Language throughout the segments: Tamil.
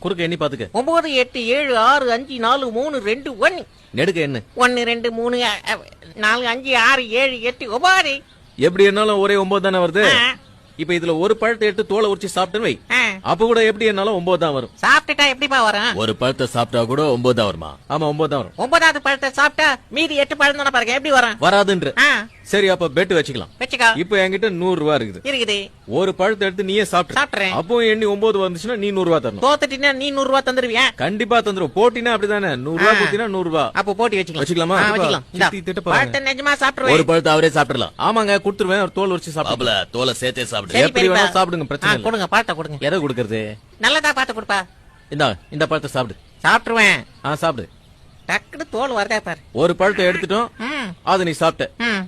குறுக்க எண்ணி பாத்துக்க. ஒன்பது எட்டு ஏழு ஆறு அஞ்சு நாலு மூணு ரெண்டு ஒன்னு. நெடுக்க எண்ணு. ஒன்னு ரெண்டு மூணு அ, அ, நாலு அஞ்சு ஆறு ஏழு எட்டு ஒன்பது. எப்படி என்னாலும் ஒரே ஒன்பது தானே வருது? ஆ. இப்ப இதுல ஒரு பழத்தை எடுத்து தோலை உரிச்சு சாப்பிட்டேன்னு வை. ஆ. அப்ப கூட எப்படி என்னாலும் ஒன்பது தான் வரும். சாப்பிட்டுட்டா எப்படிப்பா வரும்? ஒரு பழத்தை சாப்பிட்டா கூட ஒன்பது தான் வருமா? ஆமா ஒன்பது தான் வரும். ஒன்பதாவது பழத்தை சாப்பிட்டா மீதி எட்டு பழம் தானே பாருங்க. எப்படி வரும்? வராதுன்ற. ஆ, சரி அப்ப பெட் வச்சுக்கலாம். வச்சுக்கோ. இப்ப என்கிட்ட நூறு ரூபா இருக்குது. இருக்குது. ஒரு பழத்தை எடுத்து நீயே சாப்பிட்டு சாப்பிடுறேன். அப்போ எண்ணி ஒன்பது வந்துச்சுன்னா நீ நூறு ரூபா தரணும். தோத்துட்டீங்கன்னா நீ நூறு ரூபா தந்துருவியா? கண்டிப்பா தந்துரும் போட்டினா அப்படிதானே? நூறு ரூபா. கொடுத்தீங்கன்னா நூறு ரூபா அப்போ போட்டி வச்சுக்கலாம். வச்சுக்கலாமா? வச்சுக்கலாம். இந்தா, சித்தி திட்ட பாருங்க. பழத்தை நிஜமா அவரே சாப்பிடலாம் ஆமாங்க கொடுத்துருவேன். ஒரு தோல் உரிச்சு சாப்பிடலாம் பாபுல தோலை சேர்த்தே சாப்பிடு. சரி, எப்படி பெரியப்பா. வேணா சாப்பிடுங்க பிரச்சனை ஆ, இல்ல. கொடுங்க பழத்தை கொடுங்க. எதை கொடுக்கறது? நல்லதா பார்த்து கொடுப்பா. இந்தா இந்த பழத்தை சாப்பிடு. சாப்பிட்டுருவேன். ஆ சாப்பிடு. டக்குனு தோல் வருதா பாரு. ஒரு பழத்தை எடுத்துட்டோம். ம், அதை நீ சாப்பிட்ட. ம்.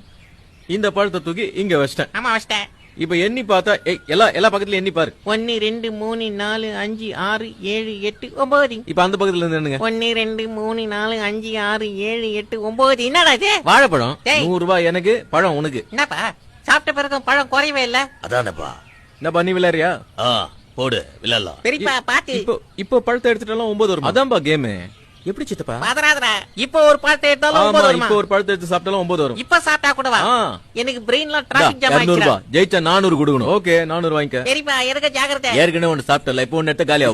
இந்த பழத்தை தூக்கி இங்க வச்சிட்டேன். ஆமா வச்சிட்டேன். இப்ப எண்ணி பார்த்தா ஏய், எல்லா எல்லா பக்கத்துலயும் எண்ணி பாரு. ஒன்னு ரெண்டு மூணு நாலு அஞ்சு ஆறு ஏழு எட்டு ஒன்பது. இப்ப அந்த பக்கத்துல இருந்து என்னங்க ஒன்னு ரெண்டு மூணு நாலு அஞ்சு ஆறு ஏழு எட்டு ஒன்பது. என்னடா இது? வாழைப்பழம். நூறு ரூபாய் எனக்கு பழம் உனக்கு. என்னப்பா? சாப்பிட்ட பிறகு பழம் குறையவே இல்ல. அதானப்பா. என்ன பண்ணி விளையாடுறியா? ஆ போடு விளையாடலாம். பெரியப்பா பாத்து. இப்போ இப்போ பழத்தை எடுத்துட்டாலும் ஒன்பது வரும்? அதான்பா கேம் எப்படி சித்தப்பா? பதறாதடா இப்போ ஒரு பழத்தை எடுத்தாலும் ஒன்பது வருமா? இப்போ ஒரு பழத்தை எடுத்து சாப்பிட்டாலும் ஒன்பது வரும். இப்ப சாப்பிட்டா கூடவா. எனக்கு பிரெயின்ல டிராபிக் ஜாம் ஆயிடுச்சு ரூபாய் ஜெயிச்சா நானூறு கொடுக்கணும். ஓகே நானூறு வாங்கிக்க. பெரியப்பா எனக்கு ஜாக்கிரதை. ஏற்கனவே ஒன்று சாப்பிட்டல இப்போ ஒன்னு எடுத்த காலியா